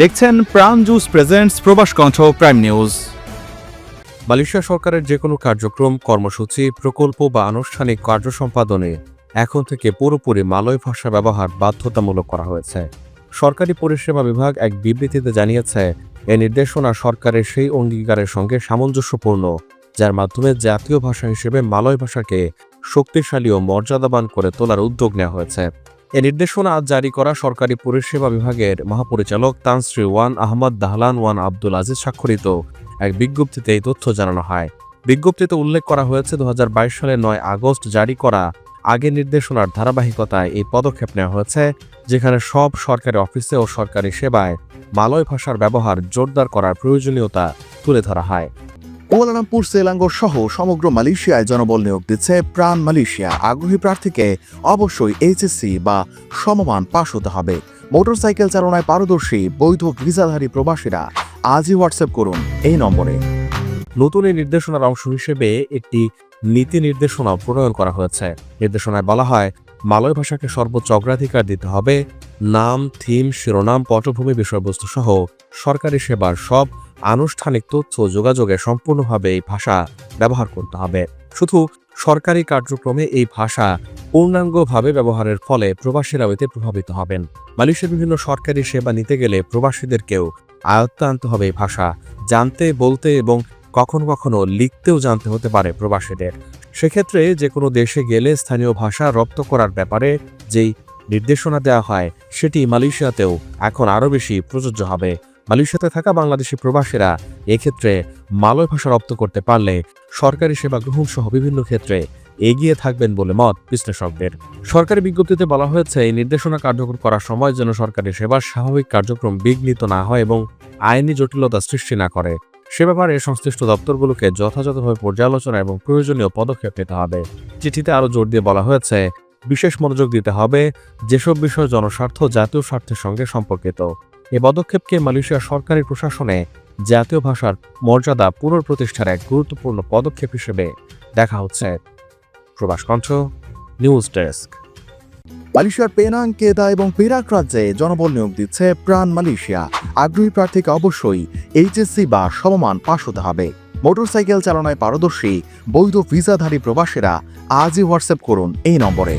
দেখছেন প্রাণ juice presents প্রবাস কণ্ঠ প্রাইম নিউজ মালয়েশিয়া সরকারের যে কোনো কার্যক্রম, কর্মসূচি, প্রকল্প বা আনুষ্ঠানিক কার্য সম্পাদনে এখন থেকে পুরোপুরি মালয় ভাষা ব্যবহার বাধ্যতামূলক করা হয়েছে। সরকারি পরিষেবা বিভাগ এক বিবৃতিতে জানিয়েছে, এ নির্দেশনা সরকারের সেই অঙ্গীকারের সঙ্গে সামঞ্জস্যপূর্ণ, যার মাধ্যমে জাতীয় ভাষা হিসেবে মালয় ভাষাকে শক্তিশালী ও মর্যাদাবান করে তোলার উদ্যোগ নেওয়া হয়েছে। এ নির্দেশনা জারি করা সরকারি পরিষেবা বিভাগের মহাপরিচালক Tan Sri Wan Ahmad Dahlan Wan Abdul Aziz স্বাক্ষরিত এক বিজ্ঞপ্তিতে এই তথ্য জানানো হয়। বিজ্ঞপ্তিতে উল্লেখ করা হয়েছে দু হাজার বাইশ সালের নয় আগস্ট জারি করা আগের নির্দেশনার ধারাবাহিকতায় এই পদক্ষেপ নেওয়া হয়েছে, যেখানে সব সরকারি অফিসে ও সরকারি সেবায় মালয় ভাষার ব্যবহার জোরদার করার প্রয়োজনীয়তা তুলে ধরা হয়। কুয়ালালামপুর সেলাঙ্গো সহ সমগ্র মালয়েশিয়ায় জনবল নিয়োগ দিচ্ছে প্রাণ মালয়েশিয়া। আগ্রহী প্রার্থীকে অবশ্যই এইচএসসি বা সমমান পাশ হতে হবে। মোটরসাইকেল চালনায় পারদর্শী, বৈধ ভিসাধারী প্রবাসীরা আজই হোয়াটসঅ্যাপ করুন এই নম্বরে। নতুন এই নির্দেশনার অংশ হিসেবে একটি নীতি নির্দেশনা প্রণয়ন করা হয়েছে। নির্দেশনায় বলা হয় মালয় ভাষাকে সর্বোচ্চ অগ্রাধিকার দিতে হবে। নাম, থিম, শিরোনাম, পটভূমি বিষয়বস্তু সহ সরকারি সেবার সব আনুষ্ঠানিক তথ্য যোগাযোগে সম্পূর্ণভাবে এই ভাষা ব্যবহার করতে হবে। শুধু সরকারি কার্যক্রমে এই ভাষা পূর্ণাঙ্গভাবে ব্যবহারের ফলে প্রবাসীরাও এতে প্রভাবিত হবেন। মালয়েশিয়ার বিভিন্ন সরকারি সেবা নিতে গেলে প্রবাসীদেরকেও আয়ত্তে আনতে হবে এই ভাষা। জানতে, বলতে এবং কখনো কখনো লিখতেও জানতে হতে পারে প্রবাসীদের। সেক্ষেত্রে যে কোনো দেশে গেলে স্থানীয় ভাষা রপ্ত করার ব্যাপারে যেই নির্দেশনা দেওয়া হয়, সেটি মালয়েশিয়াতেও এখন আরও বেশি প্রযোজ্য হবে। মালয়েশিয়াতে থাকা বাংলাদেশি প্রবাসীরা এক্ষেত্রে মালয় ভাষা রপ্ত করতে পারলে সরকারি সেবা গ্রহণ সহ বিভিন্ন ক্ষেত্রে এগিয়ে থাকবেন বলে মত বিশ্লেষকদের। সরকারি বিজ্ঞপ্তিতে বলা হয়েছে, এই নির্দেশনা কার্যকর করার সময় যেন সরকারি সেবার স্বাভাবিক কার্যক্রম বিঘ্নিত না হয় এবং আইনি জটিলতা সৃষ্টি না করে। সে ব্যাপারে সংশ্লিষ্ট দপ্তরগুলোকে যথাযথভাবে পর্যালোচনা এবং প্রয়োজনীয় পদক্ষেপ নিতে হবে। চিঠিতে আরও জোর দিয়ে বলা হয়েছে, বিশেষ মনোযোগ দিতে হবে যেসব বিষয় জনস্বার্থ জাতীয় স্বার্থের সঙ্গে সম্পর্কিত। এ পদক্ষেপকে মালয়েশিয়ার সরকারি প্রশাসনে জাতীয় ভাষার মর্যাদা পুনঃপ্রতিষ্ঠার এক গুরুত্বপূর্ণ পদক্ষেপ হিসেবে দেখা হচ্ছে। Probash Kantha, news desk. মালয়েশিয়ার পেনাং, কেদা এবং পেরাক রাজ্যে জনবল নিয়োগ দিচ্ছে প্রাণ মালয়েশিয়া। আগ্রহী প্রার্থীকে অবশ্যই এইচএসসি বা সমমান পাশ হতে হবে। মোটরসাইকেল চালনায় পারদর্শী, বৈধ ভিসাধারী প্রবাসীরা আজই হোয়াটসঅ্যাপ করুন এই নম্বরে।